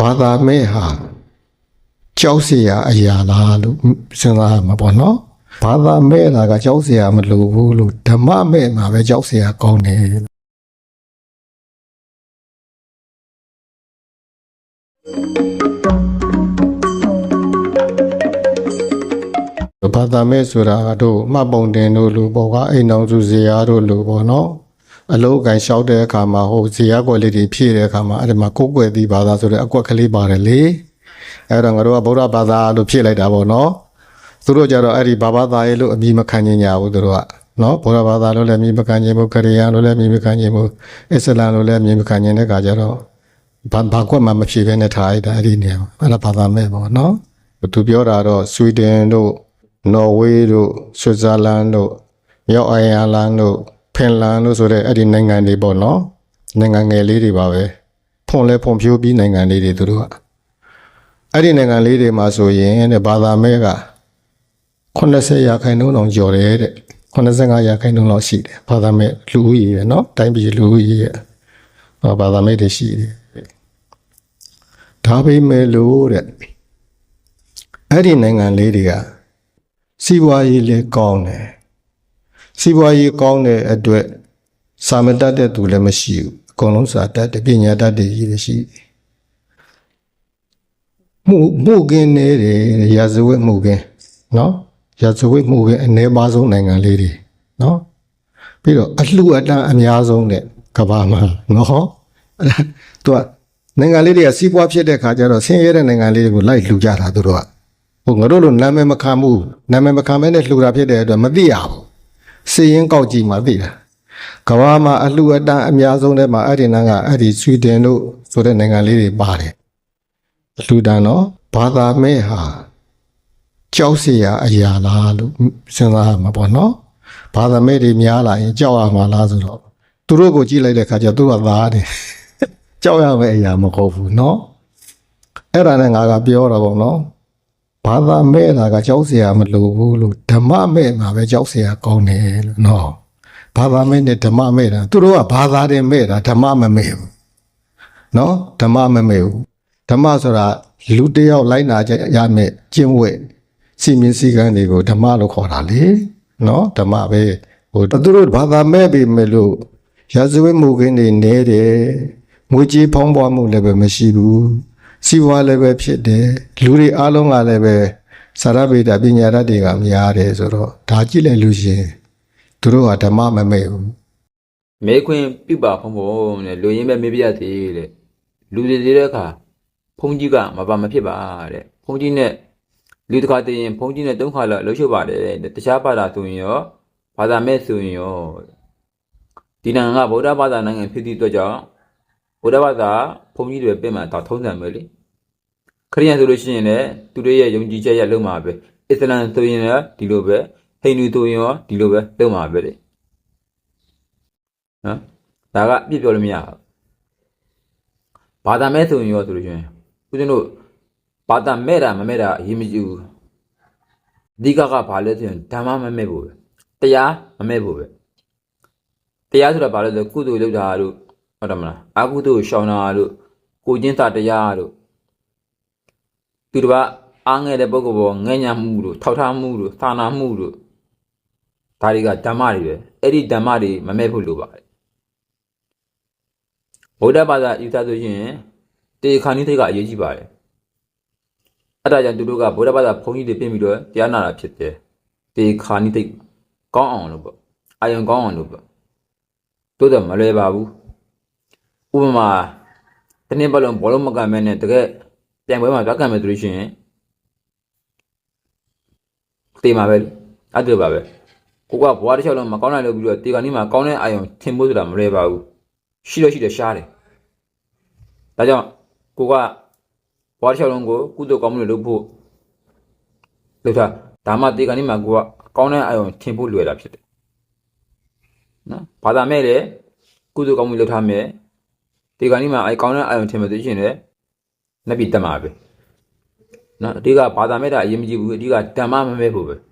ဘာသာမဲ့ဟာကြောက်เสียအရာလားလို့စဉ်းစားရမှာပေါ့နော်ဘာသာမဲ့တာကကြောက်เสียမလို့ဘူးလို့ဓမ္မမဲ့မှာပဲကြောက်เสียကောင်းတယ် ဘာသာမဲ့ဆိုတာတို့မှတ်ပုံတင်တို့လူပေါ့ကအိမ်တော်စုဇေယျတို့လူပေါ့နော် အလုံးကန်လျှောက်တဲ့အခါမှာဟိုဇေယျကွက်လေးတွေဖြည့်တဲ့အခါမှာအဲ့ဒီမှာကိုယ်ကွယ်သီးဘာသာဆိုတဲ့အကွက်ကလေးပါတယ်လေအဲ့တော့ငါတို့ကဗုဒ္ဓဘာသာလို့ဖြည့်လိုက်တာပေါ့နော်သူတို့ကြတော့အဲ့ဒီဘာဘာသာရေးလို့အမည်မခံညင်ကြဘူးသူတို့ကနော်ဗုဒ္ဓဘာသာလို့လည်းအမည်မခံညင်ဘူးခရစ်ယာန်လို့လည်းအမည်မခံညင်ဘူးအစ္စလာမ်လို့လည်းအမည်မခံညင်တဲ့အခါကျတော့ဘာဘာကွက်မှမဖြည့်ဘဲနဲ့ထားလိုက်တာအဲ့ဒီနေရာမှာအဲ့ဒါဘာသာမဲ့ပေါ့နော်သူပြောတာတော့ဆွီဒင်တို့နော်ဝေးတို့ဆွစ်ဇာလန်တို့မြောက်အိုင်ယာလန်တို့ ဖင်လန်တို့ဆိုတဲ့အဲ့ဒီနိုင်ငံတွေပေါ့နော်နိုင်ငံငယ်လေးတွေပါပဲဖွန်လဲဖွန်ဖြိုးပြီးနိုင်ငံလေးတွေသူတို့ကအဲ့ဒီနိုင်ငံလေးတွေမှာဆိုရင်တဲ့ဘာသာမဲက80ရာခိုင်နှုန်းအောင်ကျော်တယ်တဲ့85ရာခိုင်နှုန်းလောက်ရှိတယ်ဘာသာမဲလူဦးရေပဲနော်တိုင်းပြည်လူဦးရေရဲ့ဟောဘာသာမဲတွေရှိတယ်ဒါပေမဲ့လို့တဲ့အဲ့ဒီနိုင်ငံလေးတွေကစီးပွားရေးလည်းကောင်းတယ် စီးပွားရေးကောင်းတဲ့အတွက်စာမတတ်တဲ့သူလည်းမရှိဘူးအကုန်လုံးစာတတ်တဲ့ပညာတတ်တဲ့ကြီးလည်းရှိတယ်မှုမှုကင်းနေတယ်ရာဇဝတ်မှုကင်းနော်ရာဇဝတ်မှုကင်းအနေပါဆုံးနိုင်ငံလေးတွေနော်ပြီးတော့အလှအတန်းအများဆုံးတဲ့ကမ္ဘာမှာနော်အဲ့ဒါသူကနိုင်ငံလေးတွေကစီးပွားဖြစ်တဲ့ခါကျတော့ဆင်းရဲတဲ့နိုင်ငံလေးတွေကိုလိုက်လှူကြတာသူတို့ကဟိုငါတို့လိုနာမည်မခံဘူးနာမည်မခံမဲနဲ့လှူတာဖြစ်တဲ့အတွက်မသိရဘူး စီရင်ကောက်ကြည့်မှသိတာကဘာမှာအလှအတန်းအများဆုံးတဲ့မှာအဲ့ဒီနိုင်ငံကအဲ့ဒီဆွီဒင်တို့ဆိုတဲ့နိုင်ငံလေးတွေပါတယ်အလှတန်းတော့ဘာသာမဲ့ဟာကြောက်စရာအရာလားလို့စဉ်းစားရမှာပေါ့နော်ဘာသာမဲ့တွေများလာရင်ကြောက်ရမှာလားဆိုတော့သူတို့ကိုကြည့်လိုက်တဲ့ခါကျသူကသားတယ်ကြောက်ရမယ့်အရာမဟုတ်ဘူးနော်အဲ့ဒါနဲ့ငါကပြောတာပေါ့နော် ဘာသာမဲ့တာကကြောက်စရာမလိုဘူးလို့ဓမ္မမဲ့မှာပဲကြောက်စရာကောင်းတယ်လို့နော်ဘာသာမဲ့နဲ့ဓမ္မမဲ့တာသူတို့ကဘာသာတွေမဲ့တာဓမ္မမမဲ့ဘူးနော်ဓမ္မမမဲ့ဘူးဓမ္မဆိုတာလူတယောက်လိုက်နာကြရမယ်ကျင့်ဝတ်စီမင်းစည်းကမ်းတွေကိုဓမ္မလို့ခေါ်တာလေနော်ဓမ္မပဲဟိုသူတို့ဘာသာမဲ့ပြီမလို့ရာဇဝတ်မှုခင်းတွေနေတယ်ငွေကြေးဖောင်းပွားမှုလည်းပဲမရှိဘူး စီဝါလည်းပဲဖြစ်တယ်လူတွေအားလုံးကလည်းပဲစာရဗေဒပညာတတ်တွေကများတယ်ဆိုတော့ဒါကြည့်လိုက်လို့ရှရင်သူတို့ကဓမ္မမမဲ့ဘူးမဲခွင်းပြပါဖုံဖုံနဲ့လူရင်းပဲမေးပြရသေးတဲ့လူတွေသေးတဲ့အခါဖုန်ကြီးကမပါမဖြစ်ပါတဲ့ဖုန်ကြီးနဲ့လူတစ်ခါတည်းရင်ဖုန်ကြီးနဲ့သုံးခါလောက်လှုပ်ရှုပ်ပါတယ်တဲ့တခြားဘာသာဆိုရင်ရောဘာသာမဲ့ဆိုရင်ရောဒီနိုင်ငံကဗုဒ္ဓဘာသာနိုင်ငံဖြစ်သည့်အတွက်ကြောင့်ဗုဒ္ဓဘာသာဖု န်ကြီးတွေပြင်မှာတော့ထုံးစံပဲလေခရိယန်ဆိုလို့ရှိရင်လည်းသူတို့ရဲ့ယုံကြည်ချက်ရလုံးမှာပဲအစ္စလမ်ဆိုရင်လည်းဒီလိုပဲဟိန္ဒူဆိုရင်ရောဒီလိုပဲလုံးမှာပဲလေနော်ဒါကအပြစ်ပြောလို့မရဘူးဘာသာမဲ့ဆိုရင်ရောဆိုလို့ရှိရင်ဦးဇင်းတို့ဘာသာမဲ့တာမမဲ့တာအရေးမကြီးဘူးအဓိကကဘာလဲဆိုရင်ဓမ္မမမဲ့ဖို့ပဲတရားမမဲ့ဖို့ပဲတရားဆိုတာဘာလဲဆိုကုသိုလ်လုပ်တာတို့ဟုတ်တယ်မလားအကုသိုလ်ရှောင်တာတို့ ကိုချင်းစာတရားတို့သူတို့ကအားငယ်တဲ့ပုဂ္ဂိုလ်ပေါ်ငဲ့ညာမှုတို့ထောက်ထားမှုတို့သာနာမှုတို့ဒါတွေကဓမ္မတွေပဲအဲ့ဒီဓမ္မတွေမမဲ့ဖို့လိုပါတယ်ဗုဒ္ဓဘာသာယူဆဆိုရင်တေခါနိသိက္ခာအရေးကြီးပါတယ်အဲ့ဒါကြောင့်သူတို့ကဗုဒ္ဓဘာသာဘုန်းကြီးတွေပြင်ပြီးတော့တရားနာတာဖြစ်တယ်တေခါနိသိက္ခာကောင်းအောင်လို့ပေါ့အာယုံကောင်းအောင်လို့ပေါ့တိုးတော့မလွယ်ပါဘူးဥပမာ တနေ့ပတ်လုံးဘောလုံးမကန်မဲနဲ့တကယ်ပြန်ပွဲမှာတွားကန်မယ်ဆိုလို့ရှိရင်တေမှာပဲအဲ့ဒါပါပဲကိုကဘွားတစ်ချောင်းလုံးမကောင်းနိုင်လို့ပြီးတော့တေခါနိမှာကောင်းတဲ့အာယုံထင်ဖို့ဆိုတာမလွယ်ပါဘူးရှိလို့ရှိတယ်ရှားတယ်။ဒါကြောင့်ကိုကဘွားတစ်ချောင်းလုံးကိုကုသိုလ်ကောင်းမှုတွေလုပ်ဖို့လုပ်တာဒါမှတေကနေမှကိုကကောင်းတဲ့အာယုံထင်ဖို့လွယ်တာဖြစ်တယ်။နော်။ဘာသာမဲ့လေကုသိုလ်ကောင်းမှုလုပ်ထားမယ်။ တေကနေမှအဲကောင်းတဲ့အာယုံထင်မှသိရှင်လေနှက်ပြီးတက်မှာပဲ။နော်အဓိကဘာသာမဲ့တာအရင်မကြည့်ဘူးအဓိကဓမ္မမမဲ့ဖို့ပဲ။